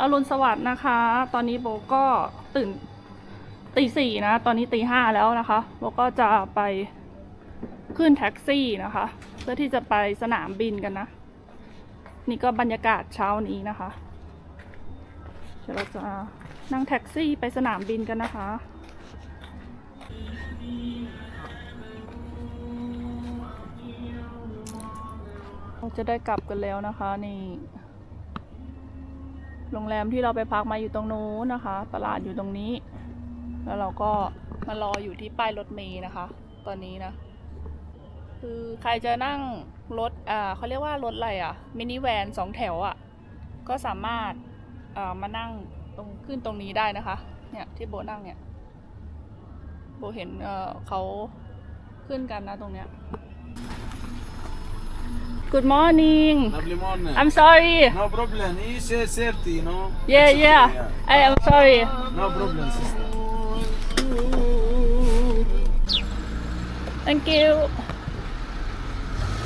อรุณสวัสดิ์นะคะ ตอนนี้โบก็ตื่นตีสี่นะ ตอนนี้ตีห้าแล้วนะคะโบก็จะไปขึ้นแท็กซี่นะคะ เพื่อที่จะไปสนามบินกันนะ นี่ก็บรรยากาศเช้านี้นะคะ เดี๋ยวเราจะนั่งแท็กซี่ไปสนามบินกันนะคะเราจะได้กลับกันแล้วนะคะนี่ โรงแรมที่เราไปพักมาอยู่ตรงนู้นนะคะ ตลาดอยู่ตรงนี้ แล้วเราก็มารออยู่ที่ป้ายรถเมล์นะคะ ตอนนี้นะ คือใครจะนั่งรถอ่าเขาเรียกว่ารถอะไรอะ มินิแวนสองแถวอะ ก็สามารถอ่ามานั่งตรงขึ้นตรงนี้ได้นะคะ เนี่ยที่โบนั่งเนี่ย โบเห็นเออเขาขึ้นกันนะตรงเนี้ย Good morning Lovely morning. I'm sorry No problem. He say safety, no? Yeah yeah I am sorry No problem, sister. Thank you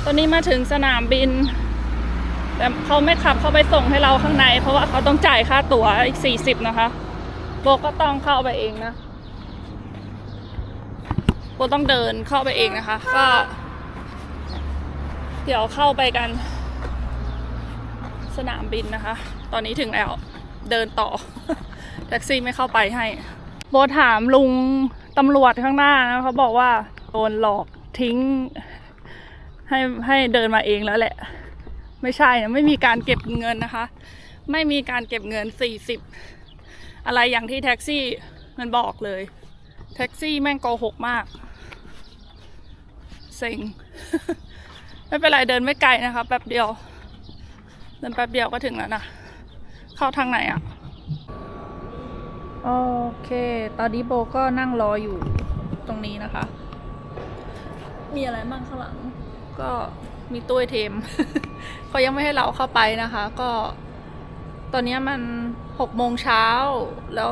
ตอนนี้มาถึงสนามบิน แต่เขาไม่ขับเข้าไปส่งให้เราข้างใน เพราะว่าเขาต้องจ่ายค่าตั๋วอีก 40 นะคะโบก็ต้องเข้าไปเองนะโบต้องเดินเข้าไปเองนะคะ ก็ เดี๋ยวเข้าไปกัน สนามบินนะคะ ตอนนี้ถึงแล้ว เดินต่อ แท็กซี่ไม่เข้าไปให้ โบถามลุงตำรวจข้างหน้านะเขาบอกว่าโดนหลอกทิ้ง ให้ให้เดินมาเองแล้วแหละ ไม่ใช่นะไม่มีการเก็บเงินนะคะ ไม่มีการเก็บเงิน40อะไรอย่างที่แท็กซี่มันบอกเลย แท็กซี่แม่งโกหกมาก เซ็ง ไม่เป็นไรเดินไม่ไกลนะคะแป๊บเดียว เดินแป๊บเดียวก็ถึงแล้วนะ เข้าทางไหนอะโอเค ตอนนี้โบก็นั่งรออยู่ตรงนี้นะคะ มีอะไรบ้างข้างหลัง ก็มีตู้ไอเทมเขายังไม่ให้เราเข้าไปนะคะ ก็ตอนนี้มันหกโมงเช้า แล้ว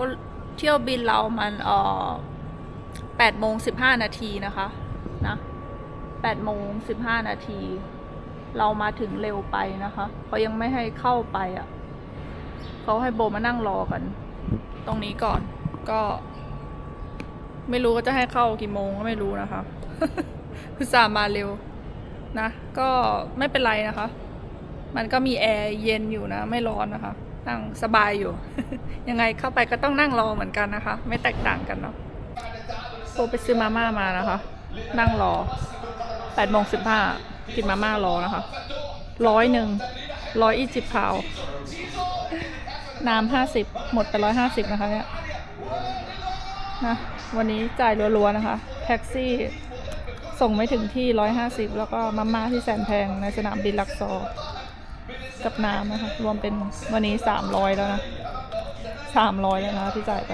เที่ยวบินเรามันออแปดโมงสิบห้านาทีนะคะ นะ แปดโมงสิบห้านาที เรามาถึงเร็วไปนะคะเขายังไม่ให้เข้าไปอะ่ะเขาให้โบมานั่งรอกัน ตรงนี้ก่อนก็ ไม่รู้ว่าจะให้เข้ากี่โมงก็ไม่รู้นะคะคือสาห์มาเร็วนะ ก็ไม่เป็นไรนะคะ มันก็มีแอร์เย็นอยู่นะ ไม่ร้อนนะคะ นั่งสบายอยู่ ยังไงเข้าไปก็ต้องนั่งรอเหมือนกันนะคะ ไม่แตกต่างกันเนาะโบไปซื้อมาม่ามานะคะ นั่งรอ แปดโมงสิบห้ากินมาม่ารอนะคะร้อยหนึ่งร้อยยี่สิบพาวน้ำห้าสิบหมดไปร้อยห้าสิบนะคะเนี่ยนะวันนี้จ่ายรัวๆนะคะ แท็กซี่ส่งไม่ถึงที่ร้อยห้าสิบแล้วก็มาม่าที่แสนแพงในสนามบินลักซอร์กับน้ำนะคะ รวมเป็นวันนี้สามร้อยแล้วนะสามร้อยแล้วนะที่จ่ายไป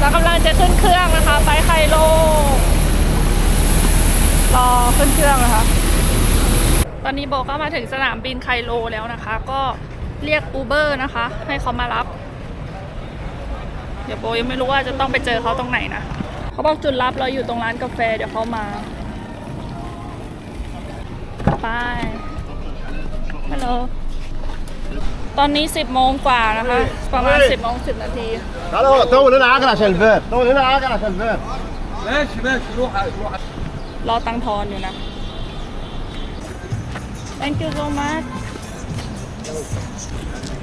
เรากำลังจะขึ้นเครื่องนะคะ ไปไคโล รอขึ้นเครื่องนะคะ ตอนนี้โบก็มาถึงสนามบินไคโลแล้วนะคะ ก็เรียกอูเบอร์นะคะ ให้เขามารับ เดี๋ยวโบยังไม่รู้ว่าจะต้องไปเจอเขาตรงไหนนะเขาบอกจุดรับเราอยู่ตรงร้านกาแฟเดี๋ยวเขามาไปฮัลโหล ตอนนี้ 10โมงกว่านะคะ ประมาณ 10โมง10 นาที تعالوا طول هنا عجل عشان الفير طول هنا عجل عشان الفير ماشي ماشي روح روح รอตังทอนอยู่นะ thank you so much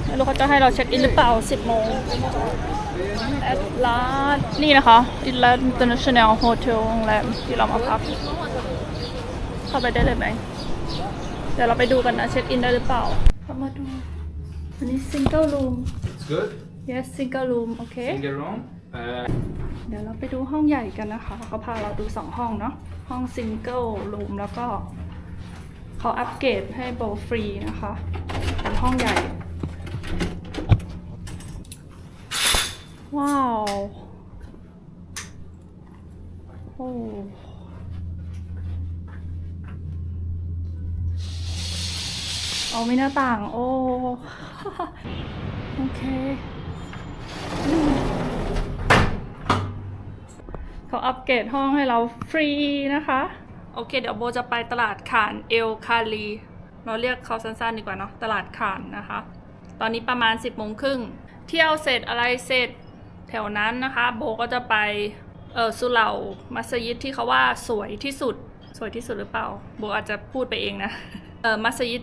ไม่รู้เขาจะให้เราเช็คอินหรือเปล่า 10 โมง at last นี่นะคะ Inland International Hotel โรงแรมที่เรามาพัก เข้าไปได้เลยไหม เดี๋ยวเราไปดูกันนะ เช็คอินได้หรือเปล่า เข้ามาดู อันนี้ single room It's good. yes single room โอเค Single room. Uh, เดี๋ยวเราไปดูห้องใหญ่กันนะคะ เขาพาเราดูสองห้องเนาะ ห้องซิงเกิลรูมแล้วก็เขาอัปเกรดให้โบฟรีนะคะ เป็นห้องใหญ่ ว้าว โอ้ เอาไม่หน้าต่าง โอ้ โอเค เขาอัปเกรดห้องให้เราฟรีนะคะ โอเค เดี๋ยวโบจะไปตลาดขานเอลคาลี เราเรียกเขาสั้นๆดีกว่าเนาะ ตลาดขานนะคะ ตอนนี้ประมาณ 10บโมงครึ่ง เที่ยวเสร็จอะไรเสร็จแถวนั้นนะคะ โบก็จะไปเออสุเหร่ามัสยิดที่เขาว่าสวยที่สุด สวยที่สุดหรือเปล่า โบอาจจะพูดไปเองนะ มัสยิด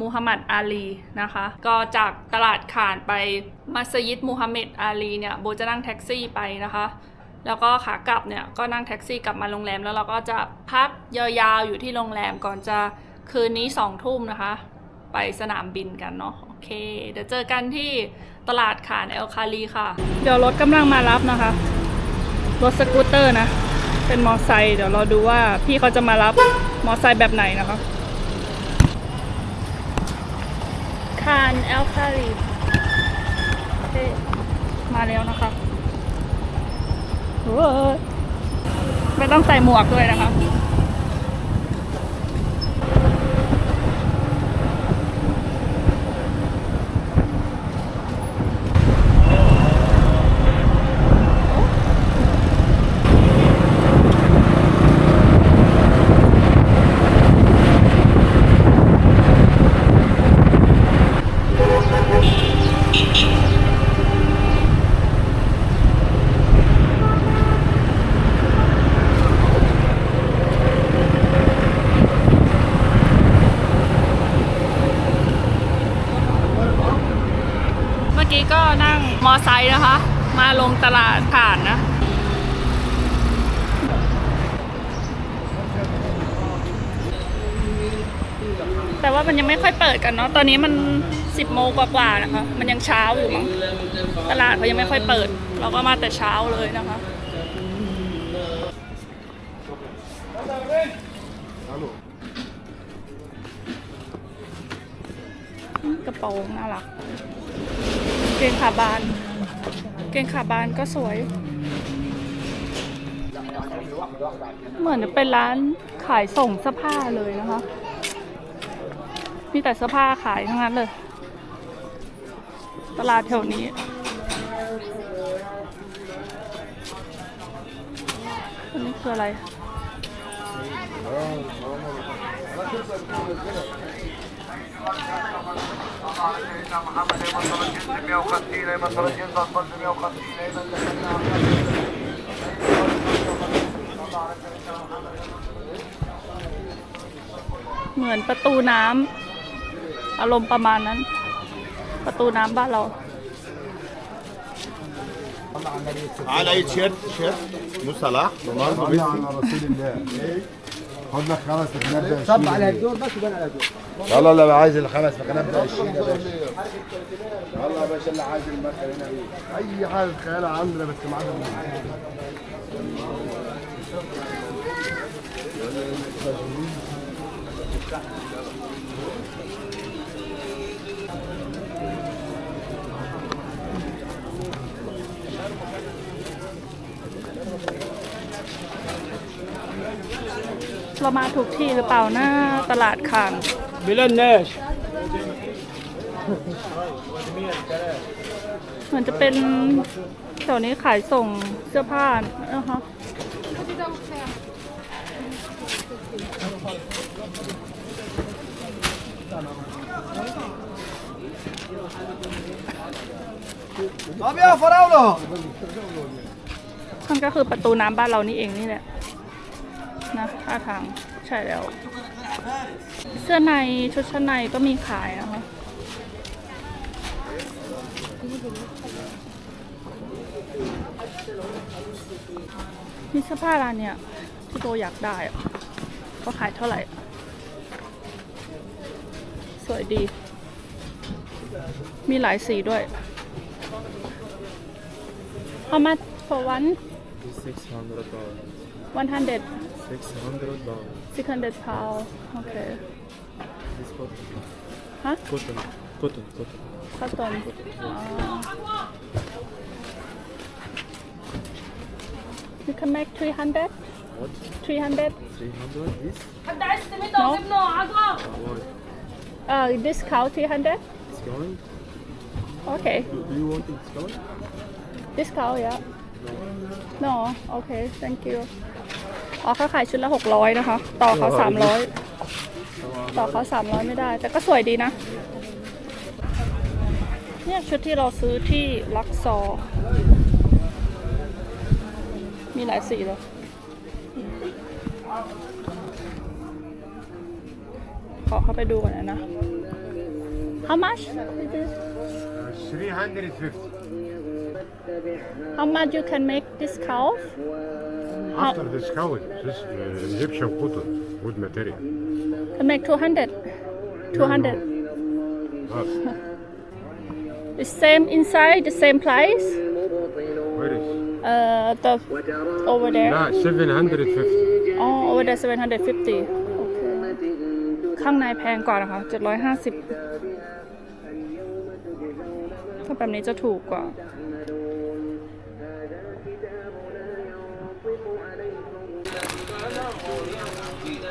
มูฮัมหมัดอาลีนะคะ ก็จากตลาดขานไปมัสยิดมูฮัมหมัดอาลีเนี่ยโบจะนั่งแท็กซี่ไปนะคะ แล้วก็ขากลับเนี่ยก็นั่งแท็กซี่กลับมาโรงแรม แล้วเราก็จะพักยาวๆอยู่ที่โรงแรมก่อนจะคืนนี้สองทุ่มนะคะ ไปสนามบินกันเนาะโอเค เดี๋ยวเจอกันที่ตลาดขานเอลคาลีค่ะ เดี๋ยวรถกำลังมารับนะคะ รถสกูตเตอร์นะ เป็นมอไซค์เดี๋ยวเราดูว่าพี่เขาจะมารับมอไซค์แบบไหนนะคะ คานแอลคาลีมาแล้วนะคะไม่ต้องใส่หมวกด้วยนะคะ เมื่อกี้ก็นั่งมอไซค์นะคะ มา ลงตลาดผ่านนะ แต่ว่ามันยังไม่ค่อยเปิดกันเนาะ ตอนนี้มัน10โมงกว่าๆนะคะ มันยังเช้าอยู่มั้ง ตลาดเขายังไม่ค่อยเปิด เราก็มาแต่เช้าเลยนะคะกระโปรงน่ารักเกงขาบาน เกงขาบานก็สวย เหมือนจะเป็นร้านขายส่งเสื้อผ้าเลยนะคะ มีแต่เสื้อผ้าขายทั้งนั้นเลย ตลาดแถวนี้อันนี้คืออะไร เหมือนประตูน้ำอารมณ์ประมาณนั้น ประตูน้ำบ้านเรา تعال اي تيشيرت تيشيرت مو صلاح رونالدو صلي ميسي على رسول الله خد لك خمس نبدا طب على الدور بس وبان على الدور. يلا اللي عايز الخمس مكان ابدا 20 يا باشا يلا يا باشا اللي عايز المكان هنا أي حاجة تخيلها عندنا بس معانا เรามาถูกที่หรือเปล่าหน้าตลาดคาน بلناش เหมือนจะเป็นแถวนี้ขายส่งเสื้อผ้านะคะ طب يا فراوله มันก็คือประตูน้ำบ้านเรานี่เองนี่แหละ นะท่าทางใช่แล้ว เสื้อในชุดชั้นในก็มีขายนะคะมีเสื้อผ้าร้านเนี่ยที่โบอยากได้อะก็ขายเท่าไหร่ สวยดี มีหลายสีด้วย How much for one? 600 dollars. 100 600 dollars. 600 pound okay This cotton. Huh? Cotton. Cotton. Cotton. cotton อ๋อ you can make 300 What? 300 300? This? no Why? uh discount 300 It's going? okay Do, do you want it? It's going? discount yeah no okay thank you อ๋อเขาขายชุดละ600นะคะ ต่อเขา300ต่อเขาสามร้อยไม่ได้ แต่ก็สวยดีนะ เนี่ยชุดที่เราซื้อที่ลักซอร์มีหลายสีเลยขอเข้าไปดูก่อนนะ How much is this? 350 How much you can make discount? After discount this uh, Egyptian cotton wood material Can make 200. 200. Ah, The same inside, the same price. where is Uh, the over there. لا 750อ๋อ over there 750โอเคข้างในแพงกว่านะคะ750ถ้าแบบนี้จะถูกกว่า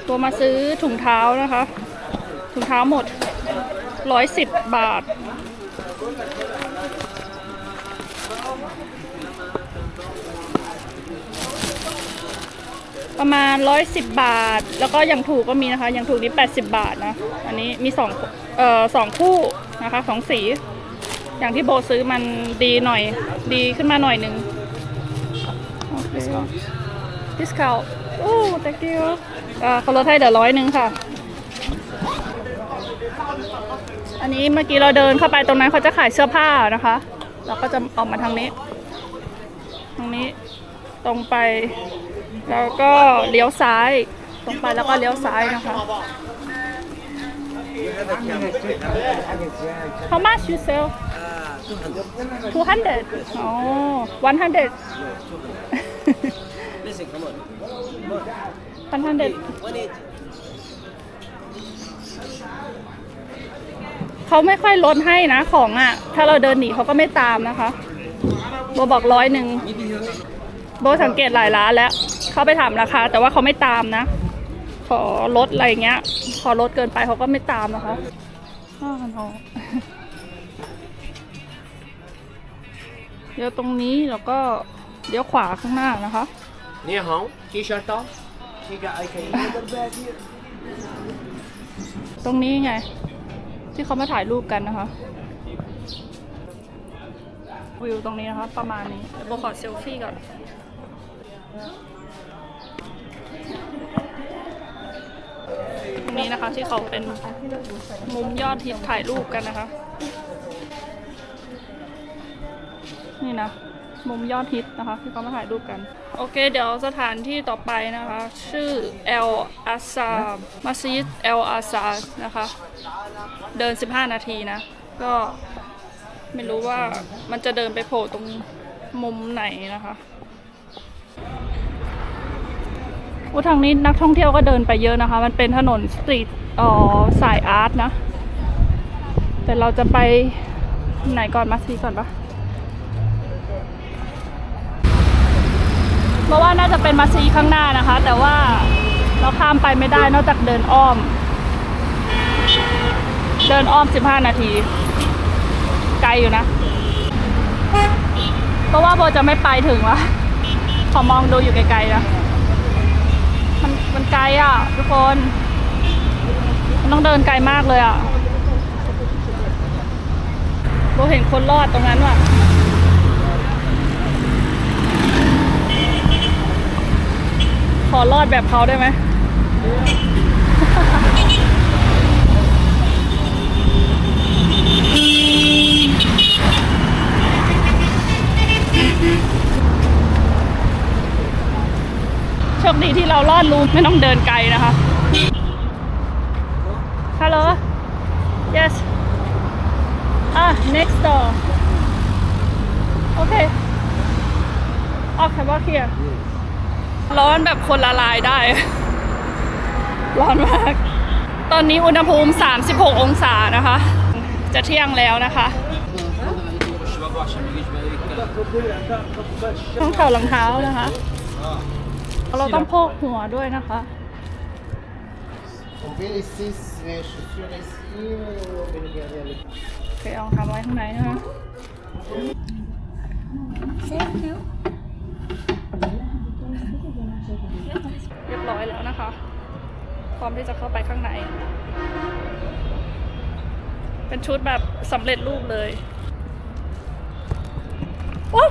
ตัวมาซื้อถุงเท้านะคะ ถุงเท้าหมด110บาท ประมาณ110บาท แล้วก็อย่างถูกก็มีนะคะอย่างถูกนี่80บาทนะ อันนี้มีสองเอ่อสองคู่นะคะสองสี อย่างที่โบซื้อมันดีหน่อย ดีขึ้นมาหน่อยหนึ่งโอเค discount โอ้ thank you อ่าเขาลดให้เดี๋ยวร้อยหนึ่งค่ะ อันนี้เมื่อกี้เราเดินเข้าไปตรงนั้นเขาจะขายเสื้อผ้านะคะ เราก็จะออกมาทางนี้ทางนี้ตรงไป แล้วก็เลี้ยวซ้าย ตรงไปแล้วก็เลี้ยวซ้ายนะคะ How much you sell? 200. Oh, 100. 100. เขาไม่ค่อยลดให้นะของอะ ถ้าเราเดินหนีเขาก็ไม่ตามนะคะ โบบอกร้อยหนึ่ง โบสังเกตหลายร้านแล้ว เขาไปถามราคา แต่ว่าเขาไม่ตามนะ ขอลดอะไรเงี้ย ขอลดเกินไปเขาก็ไม่ตามนะคะอ้าวน้องเดี๋ยวตรงนี้แล้วก็เดี๋ยวขวาข้างหน้านะคะ Niye hao? T-shirt？OK ตรงนี้ไง ที่เขามาถ่ายรูปกันนะคะ วิวตรงนี้นะคะ ประมาณนี้โบขอเซลฟี่ก่อน ตรงนี้นะคะที่เขาเป็นมุมยอดฮิตถ่ายรูปกันนะคะ นี่นะ มุมยอดฮิตนะคะ ที่เขามาถ่ายรูปกัน โอเค เดี๋ยวสถานที่ต่อไปนะคะ ชื่อ El a s a มัสยิด El a s a นะคะ เดิน 15 นาทีนะ ก็ไม่รู้ว่ามันจะเดินไปโผล่ตรงมุมไหนนะคะอุยทางนี้นักท่องเที่ยวก็เดินไปเยอะนะคะ มันเป็นถนนสตรีทอ๋อสายอาร์ตนะ แต่เราจะไปไหนก่อนมัสยิดก่อนปะ เพราะว่าน่าจะเป็นมัสยิดข้างหน้านะคะ แต่ว่าเราข้ามไปไม่ได้นอกจากเดินอ้อม เดินอ้อม 15 นาที ไกลอยู่นะ เพราะว่าโบจะไม่ไปถึงวะขอมองดูอยู่ไกลๆนะมันมันไกลอะ ทุกคน มันต้องเดินไกลมากเลยอะโบเห็นคนรอดตรงนั้นว่ะ ขอรอดแบบเขาได้ไหมโชคดีที่เราลอดรูไม่ต้องเดินไกลนะคะ Hello Yes Ah next door Okay Okay walk here ร้อนแบบคนละลายได้ ร้อนมาก ตอนนี้อุณหภูมิ 36 องศานะคะ จะเที่ยงแล้วนะคะต้องถอดรองเท้านะคะ เราต้องโพกหัวด้วยนะคะโอเคเอาทำไว้ข้างในนะคะเรียบร้อยแล้วนะคะพร้อมที่จะเข้าไปข้างใน เป็นชุดแบบสำเร็จรูปเลยโอ๊ย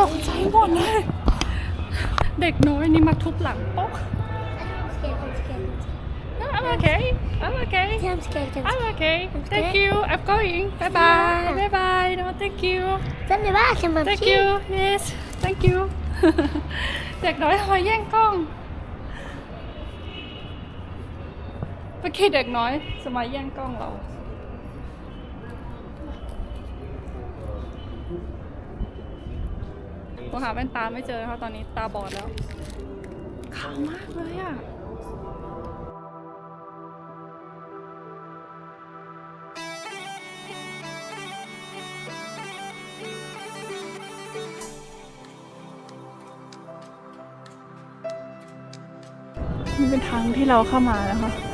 ตกใจหมดเลย เด็กน้อยนี่มาทุบหลังโป๊ก I'm scared. I'm scared. I'm okay I'm okay Yeah, I'm scared. I'm I'm scared. okay thank Okay. you I'm going bye bye bye bye no thank you Send me back. I'm thank you yes thank you เด็กน้อยทำไมแย่งกล้อง เมื่อกี้เด็กน้อย สมัยแย่งกล้องเราผมหาแว่นตาไม่เจอนะคะตอนนี้ตาบอดแล้วขาวมากเลยอะนี่เป็นทางที่เราเข้ามาแล้วค่ะ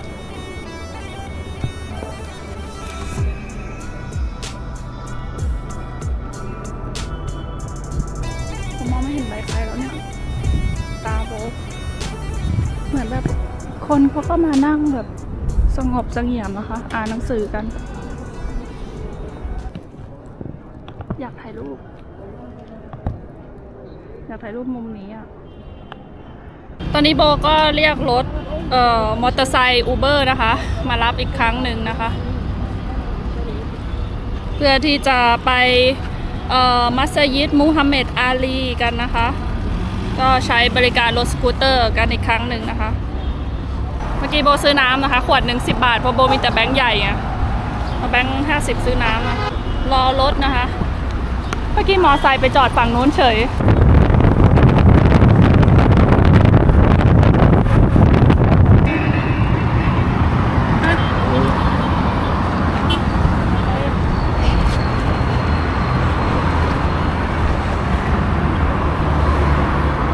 คนเขาก็มานั่งแบบสงบสงี่ยมนะคะ อ่านหนังสือกัน อยากถ่ายรูป อยากถ่ายรูปมุมนี้อะ ตอนนี้โบก็เรียกรถ เอ่อ มอเตอร์ไซค์อูเบอร์นะคะ มารับอีกครั้งหนึ่งนะคะ เพื่อที่จะไป เอ่อ มัสยิดมูฮัมเหม็ดอาลีกันนะคะ ก็ใช้บริการรถสกูตเตอร์กันอีกครั้งหนึ่งนะคะ มื่อกี้โบซื้อน้ำนะคะ ขวดหนึ่งสิบาทเพราะโบมีแต่แบงค์ใหญ่ไงเอาแบงค์ห้าสิบซื้อน้ำนะรอรถนะคะ เมื่อกี้มอไซค์ไปจอดฝั่งนู้นเฉย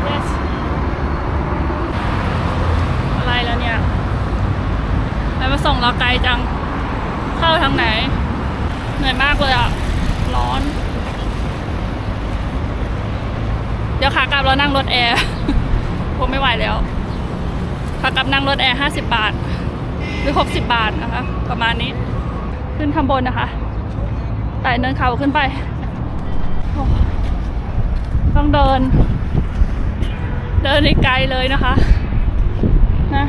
Yes อะไรแล้วเนี่ยไปมาส่งเราไกลจัง เข้างไหน เหนื่อยมากเลยอะ ร้อน เดี๋ยวขากลับเรานั่งรถแอร์ ผมไม่ไหวแล้ว ขากลับนั่งรถแอร์ห้าสิบบาท หรือหกสิบบาทนะคะ ประมาณนี้ ขึ้นข้างบนนะคะไต่เนินเขาขึ้นไป ต้องเดิน เดินไกลเลยนะคะ นะ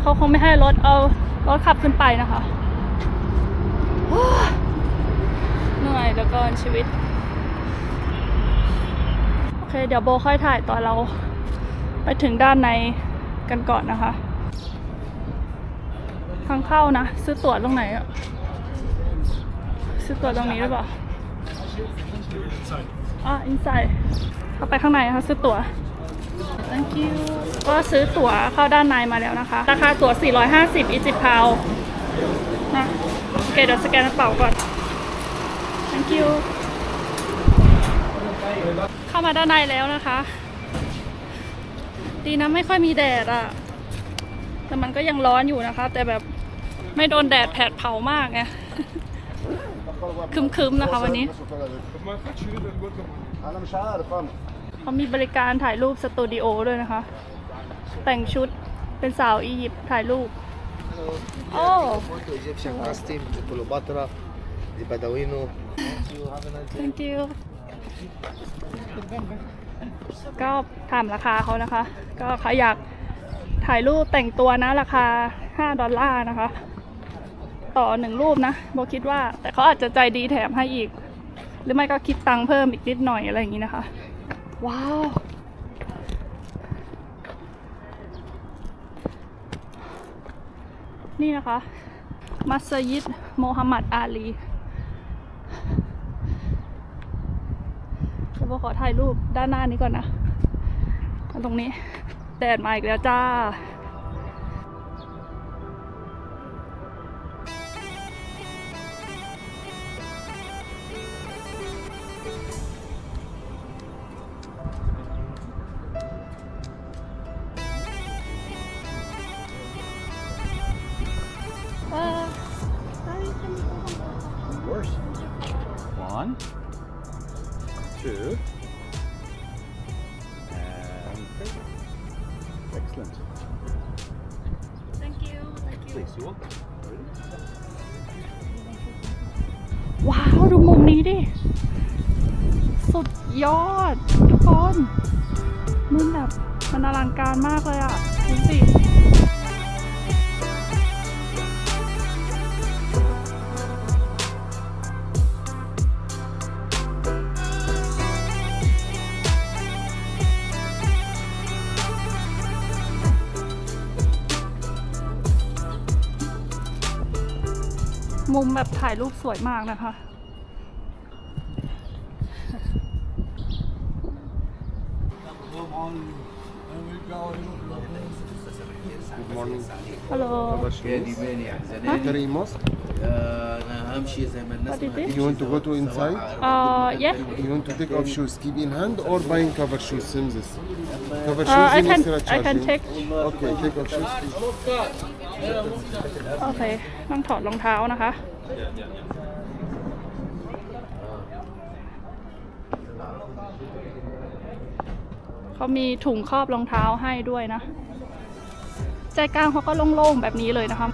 เขาคงไม่ให้รถเอารถขับขึ้นไปนะคะ เหนื่อยเหลือเกินชีวิต โอเค เดี๋ยวโบค่อยถ่ายตอนเรา ไปถึงด้านในกันก่อนนะคะ ทางเข้านะ ซื้อตั๋วตรงไหนอะซื้อตั๋วตรงนี้หรือเปล่าอะ inside เข้าไปข้างในนะคะซื้อตั๋ว thank you ก็ซื้อตั๋วเข้าด้านในมาแล้วนะคะ ราคาตั๋ว 450 อีจิปต์พาวนะ เคเดี๋ยวสแกนกระเป๋าก่อน thank you เข้ามาด้านในแล้วนะคะ ดีนะไม่ค่อยมีแดดอะ แต่มันก็ยังร้อนอยู่นะคะ แต่แบบไม่โดนแดดแผดเผามากไงคึมๆนะคะวันนี้ เขามีบริการถ่ายรูปสตูดิโอด้วยนะคะ แต่งชุดเป็นสาวอียิปต์ถ่ายรูป โอ้ Egyptian costume, di Cleopatra, di Badawino. thank you ก็ถามราคาเขานะคะ ก็ใครอยากถ่ายรูปแต่งตัวนะราคา 5 ดอลลาร์นะคะ ต่อหนึ่งรูปนะโบคิดว่า แต่เขาอาจจะใจดีแถมให้อีก หรือไม่ก็คิดตังค์เพิ่มอีกนิดหน่อยอะไรอย่างนี้นะคะ ว้าว นี่นะคะ มัสยิดโมฮัมหมัดอาลีเดี๋ยวโบขอถ่ายรูปด้านหน้านี้ก่อนนะ ตรงนี้ แดดมาอีกแล้วจ้า ทุกคนมันแบบมันอลังการมากเลยอะดูสิมุมแบบถ่ายรูปสวยมากนะคะ What is it? You want to go to inside? Uh, yeah. You want to take off shoes, keep in hand, or buying cover shoes? Same this. Cover shoes Uh, I in can extra I charge, can yeah? take Okay, take off shoes. โอเค ต้องถอดรองเท้านะคะ เขามีถุงครอบรองเท้าให้ด้วยนะ ใจกลางเขาก็โล่งๆแบบนี้เลยนะคะ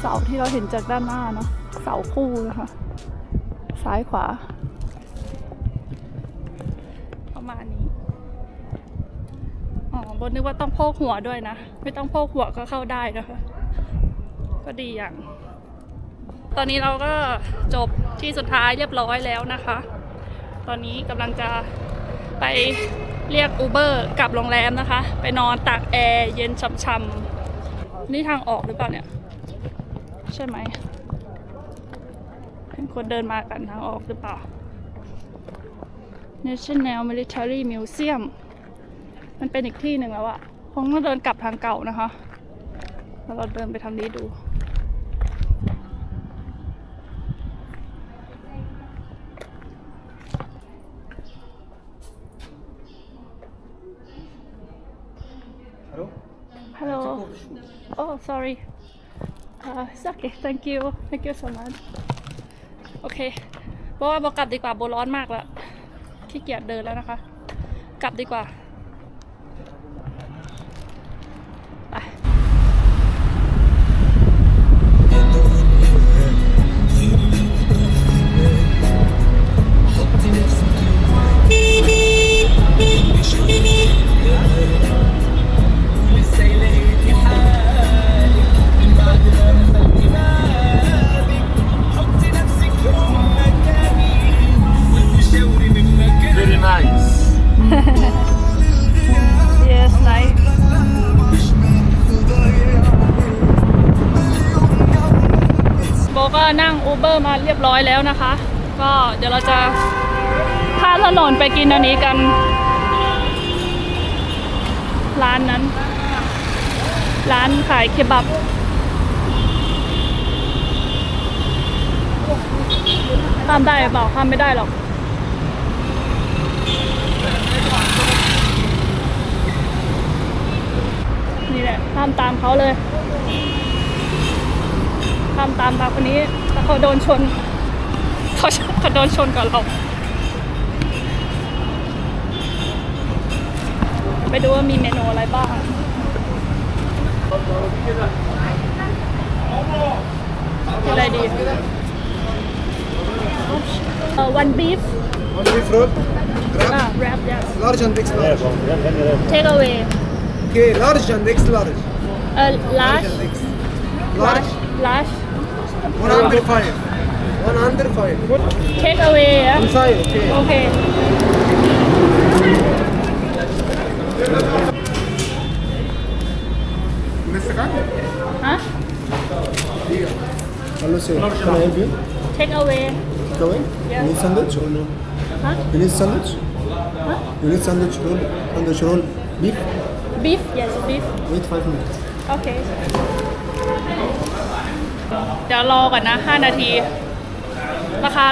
เสาที่เราเห็นจากด้านหน้าเนาะเสาคู่นะคะ ซ้ายขวา อ๋อบนนึกว่าต้องโพกหัวด้วยนะ ไม่ต้องโพกหัวก็เข้าได้นะคะ ก็ดีอย่าง ตอนนี้เราก็จบที่สุดท้ายเรียบร้อยแล้วนะคะ ตอนนี้กำลังจะไปเรียกอูเบอร์กลับโรงแรมนะคะ ไปนอนตากแอร์เย็นช่ำๆนี่ทางออกหรือเปล่าเนี่ย ใช่ไหมเป็นคนเดินมากันทางออกหรือเปล่า National Military Museum มันเป็นอีกที่หนึ่งแล้วอะคงต้องเดินกลับทางเก่านะคะแล้วเราเดินไปทางนี้ดู Hello? Hello Oh sorry uh, it's okay thank you thank you so much โอเคเพราะว่าโบกลับดีกว่าโบร้อนมากแล้วขี้เกียจเดินแล้วนะคะ กลับดีกว่า แล้วนะคะ ก็เดี๋ยวเราจะข้ามถนนไปกินอันนี้กัน ร้านนั้น ร้านขายเคบับข้ามได้เปล่าข้ามไม่ได้หรอกนี่แหละข้ามตามเขาเลยข้ามตามตามคนนี้แต่เขาโดนชน เขาเขาโดนชนกับเรา ไปดูว่ามีเมนูอะไรบ้างกินอะไรดีเอ่อ one beef One beef roll. อ่า wrap yes Large and extra large. take away Okay, large and extra large. เอ่อ large and extra. large Large. large 105. 105. take away อ่ะ Inside, okay. โอเค ฮะ Hello, sir. Can I help you? take away Going? Yeah. You need sandwich or no? ฮะ You need sandwich? Huh? You need sandwich roll? Sandwich roll? Beef? beef yes beef Wait five minutes. โอเค เดี๋ยวรอก่อนนะ 5 นาที ราคา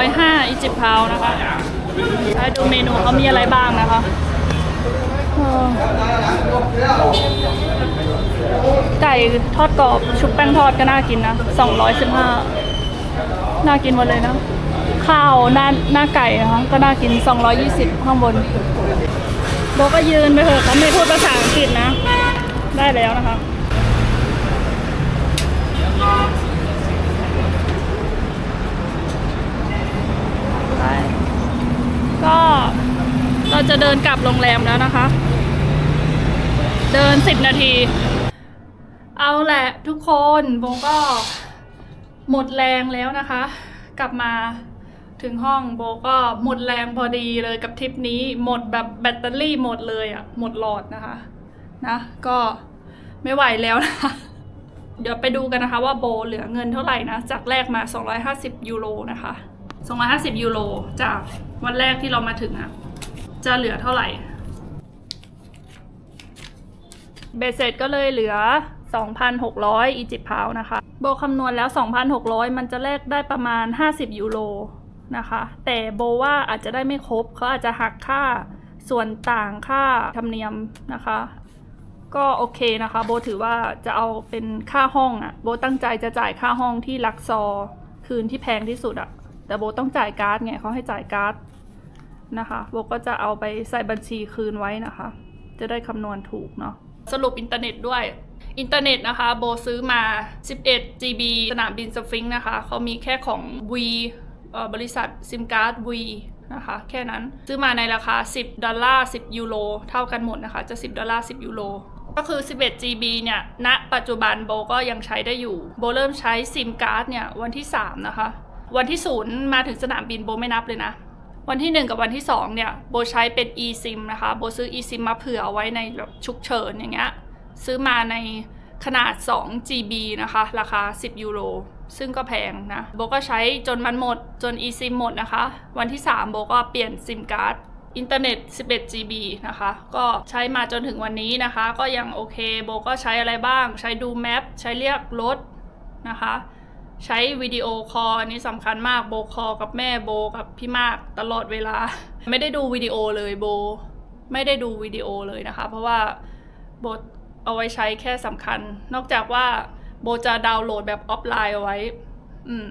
105 อีจิปต์พาวนะคะให้ดูเมนูเขามีอะไรบ้างนะคะไก่ทอดกรอบชุบแป้งทอดก็น่ากินนะ 215 น่ากินหมดเลยนะ ข้าวหน้าหน้าไก่นะคะก็น่ากิน 220 ข้างบนโบก็ยืนไปเถอะเขาไม่พูดภาษาอังกฤษนะ ได้แล้วนะคะ ไป ก็ เราจะเดินกลับโรงแรมแล้วนะคะ เดิน10นาที เอาแหละทุกคนโบก็หมดแรงแล้วนะคะ กลับมาถึงห้องโบก็หมดแรงพอดีเลยกับทริปนี้หมดแบบแบตเตอรี่หมดเลยอะ่ะ หมดหลอดนะคะ นะ ก็ไม่ไหวแล้วนะคะเดี๋ยวไปดูกันนะคะว่าโบเหลือเงินเท่าไหร่นะ จากแรกมา 250 ยูโรนะคะ 250 ยูโรจากวันแรกที่เรามาถึงอะ จะเหลือเท่าไหร่ เบสเสร็จก็เลยเหลือ 2,600 อีจิปต์พาวน์นะคะ โบคำนวณแล้ว 2,600 มันจะแลกได้ประมาณ 50 ยูโรนะคะ แต่โบว่าอาจจะได้ไม่ครบ เขาอาจจะหักค่าส่วนต่างค่าธรรมเนียมนะคะ ก็โอเคนะคะ โบถือว่าจะเอาเป็นค่าห้องอะ่ะ โบตั้งใจจะจ่ายค่าห้องที่ลักซอร์คืนที่แพงที่สุดอะ่ะ แต่โบต้องจ่ายการ์ดไงเขาให้จ่ายการ์ด นะคะโบก็จะเอาไปใส่บัญชีคืนไว้นะคะ จะได้คำนวณถูกเนาะสรุปอินเทอร์เน็ตด้วยอินเทอร์เน็ตนะคะ โบซื้อมา 11 GB สนามบินสฟิงค์นะคะเขามีแค่ของ V บริษัทซิมการ์ด V นะคะ แค่นั้นซื้อมาในราคา 10 ดอลลาร์ 10 ยูโรเท่ากันหมดนะคะ จะ 10 ดอลลาร์ 10 ยูโรก็คือ 11 GB เนี่ยณปัจจุบันโบก็ยังใช้ได้อยู่ โบเริ่มใช้ซิมการ์ดเนี่ยวันที่ 3 นะคะ วันที่ 0 มาถึงสนามบินโบไม่นับเลยนะ วันที่ 1 กับวันที่ 2 เนี่ย โบใช้เป็น eSIM นะคะ โบซื้อ eSIM มาเผื่อเอาไว้ในแบบฉุกเฉินอย่างเงี้ย ซื้อมาในขนาด 2 GB นะคะ ราคา 10 ยูโร ซึ่งก็แพงนะ โบก็ใช้จนมันหมด จน eSIM หมดนะคะ วันที่ 3 โบก็เปลี่ยนซิมการ์ดอินเทอร์เน็ต 11 GB นะคะ ก็ใช้มาจนถึงวันนี้นะคะ ก็ยังโอเค โบก็ใช้อะไรบ้าง ใช้ดูแมป ใช้เรียกรถนะคะ ใช้วิดีโอคอลอันนี้สำคัญมากโบคอลกับแม่โบกับพี่มากตลอดเวลา ไม่ได้ดูวิดีโอเลยโบ ไม่ได้ดูวิดีโอเลยนะคะ เพราะว่าโบเอาไว้ใช้แค่สำคัญ นอกจากว่าโบจะดาวน์โหลดแบบออฟไลน์เอาไว้ อืม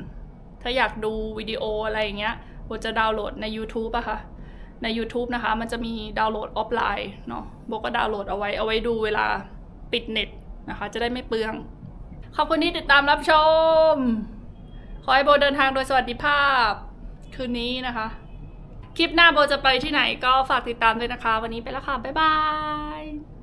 ถ้าอยากดูวิดีโออะไรอย่างเงี้ยโบจะดาวน์โหลดใน YouTube อะค่ะ ใน YouTube นะคะ มันจะมีดาวน์โหลดออฟไลน์เนาะโบก็ดาวน์โหลดเอาไว้เอาไว้ดูเวลาปิดเน็ตนะคะ จะได้ไม่เปลือง ขอบคุณที่ติดตามรับชม ขอให้โบเดินทางโดยสวัสดิภาพ คืนนี้นะคะ คลิปหน้าโบจะไปที่ไหนก็ฝากติดตามด้วยนะคะ วันนี้ไปแล้วค่ะ บ๊ายบาย